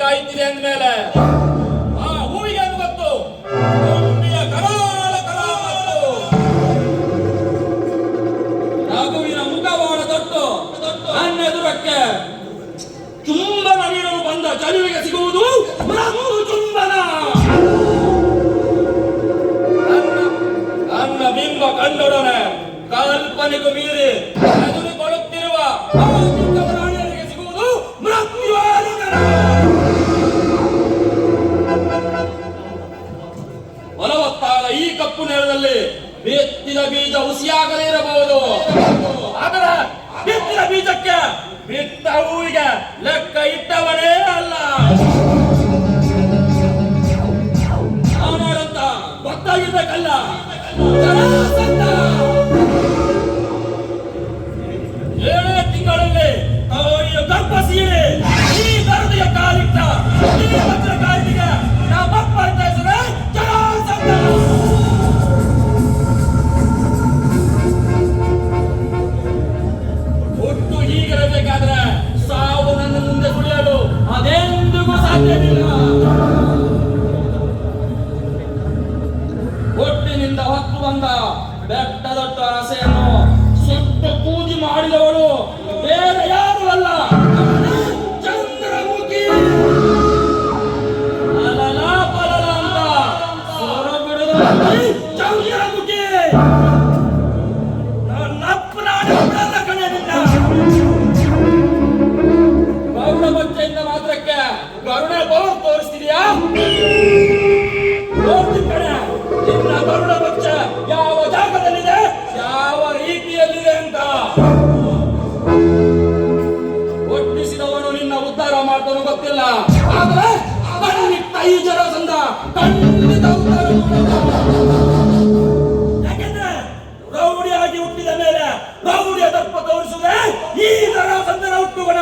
ಕಾಯ್ತಿದೆ ಅಂದ್ಮೇಲೆ, ಆ ಹೂವಿಗೆ ಏನು ಗೊತ್ತು. ದುಂಬಿಯ ಕರಾಳ ಕರ ಮತ್ತು ರಘುವಿನ ಮುಖವಾಡ ತೊಟ್ಟು ನನ್ನ ಎದುರಕ್ಕೆ ಚುಂಬನ ನೀಡಲು ಬಂದ ಚಲುವಿಗೆ ಸಿಗುವುದು ಬ್ರಹ್ಮ ಚುಂಬನ ನನ್ನ ಬಿಂಬ ಕಂಡೊಡನೆ, ಕಲ್ಪನೆಗೂ ಮೀರಿ ಬಿತ್ತಿದ ಬೀಜ ಹುಸಿಯಾಗದೇ ಇರಬಹುದು. ಆದರೆ ಬಿತ್ತಿದ ಬೀಜಕ್ಕೆ ಬಿತ್ತ ಹೂವಿಗೆ ಲೆಕ್ಕ ಇಟ್ಟವನೇ ಅದೆಂದಿಗೂ ಸಾಧ್ಯವಿಲ್ಲ ಒಟ್ಟಿನಿಂದ ಹೊತ್ತು ಬಂದ ಬೆಟ್ಟದೊಟ್ಟ ರಸೆಯನ್ನು ಸುಟ್ಟು ಪೂಜೆ ಮಾಡಿದವಳು ಬೇರೆ ಯಾರು ಅಲ್ಲ. ಚಂದ್ರಮುಖಿ. ಅಲಲ ಪಲಲ ಅಂತ ಸ್ವರ ಬಿಡದ ಚಂದ್ರಮುಖಿ. ನಿಂತ ಒಟ್ಟಿಸಿದವನು ನಿನ್ನ ಉದ್ಧಾರ ಮಾಡ್ತಾನೋ ಗೊತ್ತಿಲ್ಲ. ಆದ್ರೆ ಕಣ್ಣಿಟ್ಟ ಈ ಜರಸಂದ ಖಂಡಿತ ಉದ್ಧಾರ ಯಾಕೆಂದ್ರೆ ರೌಡಿಯಾಗಿ ಹುಟ್ಟಿದ ಮೇಲೆ ರೌಡಿಯ ತತ್ವ ತೋರಿಸುವುದೇ ಈ ಜರಸಂದನ ಹುಟ್ಟುವಣ